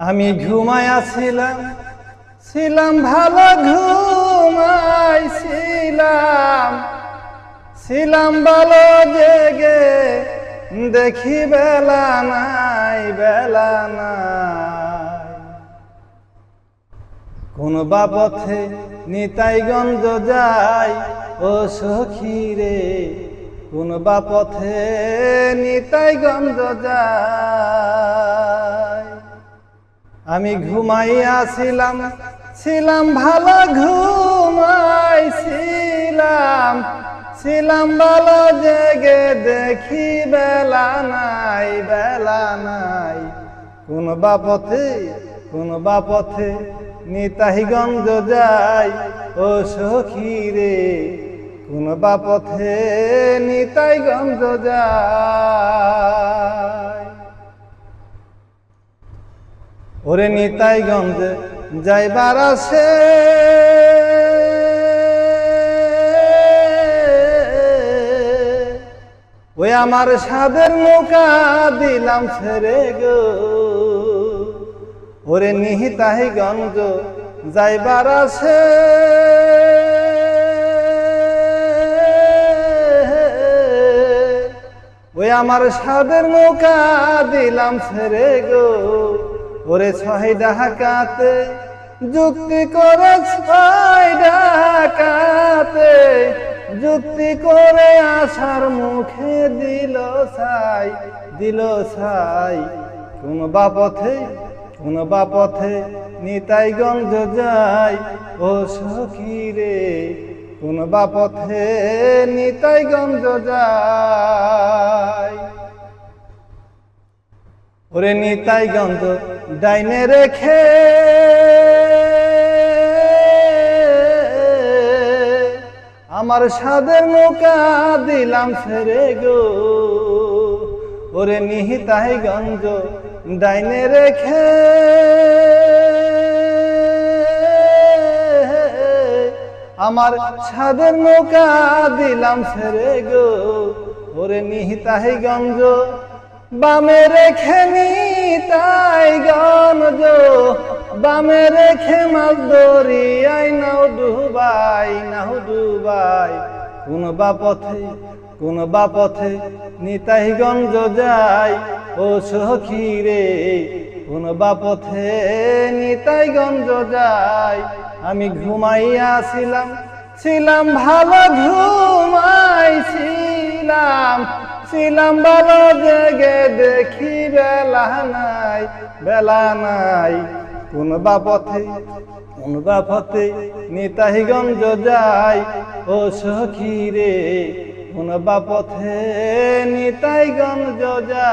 আমি ঘুমাইয়াছিলাম ছিলাম ভালো ঘুমাইছিলাম ছিলাম। ভালো জেগে, দেখি বেলা নাই বেলা নাই। কোন বাপথে নিতাইগঞ্জ যাই ও সখী রে কোন বাপথে নিতাইগঞ্জ যাই আমি ঘুমাইয়াছিলাম, ছিলাম ভালো ঘুমাইছিলাম, ছিলাম ভালো জেগে দেখি বেলা নাই বেলা নাই। কোন বা পথে কোন বাপথে নিতাহিগঞ্জ যাই ও সখী রে কোন বাপথে নিতাইগঞ্জ যাই ওরে নিতাই নিতাইগঞ্জ যাইবার আছে। ওই আমার সাদের নৌকা দিলাম ছেড়ে গো। ওরে নিহিতাহিগঞ্জ যাইবার আছে। ওই আমার সাদের নৌকা দিলাম ছেড়ে গো। ওরে ছয় ডাকাতে, যুক্তি করে ছয় ডাকাতে, যুক্তি করে আসার মুখে দিল ছাই দিল ছাই। কোন বাপথে কোন বাপথে নিতাইগঞ্জ যাই। ও সখী রে কোন বাপথে নিতাইগঞ্জ যাই। ওরে নিতাইগঞ্জ ডাইনে রেখে। আমার সাদের নৌকা দিলাম ছেড়ে গো। ওরে নিহিতাইগঞ্জ ডাইনে রেখে। আমার ছাদের নৌকা দিলাম ছেড়ে গো। ওরে নিহিতাইগঞ্জ বামে রেখে নিতাই গঞ্জ বামে রেখে মাছ দরিয়াই নাও ডুবাই নাও ডুবাই। কোন বাপথে কোন বাপথে নিতাইগঞ্জ যাই। ও সখী রে কোন বাপথে নিতাইগঞ্জ যাই। আমি ঘুমাইয়াছিলাম ছিলাম ভালো, ঘুমাইছিলাম। ছিলাম ভালো, জেগে বেলা নাই বেলা নাই। কোন বাপথে কোন বাপথে নিতাহিগঞ্জ যাই ও সখী রে, কোন বাপথে নিতাইগঞ্জ যাই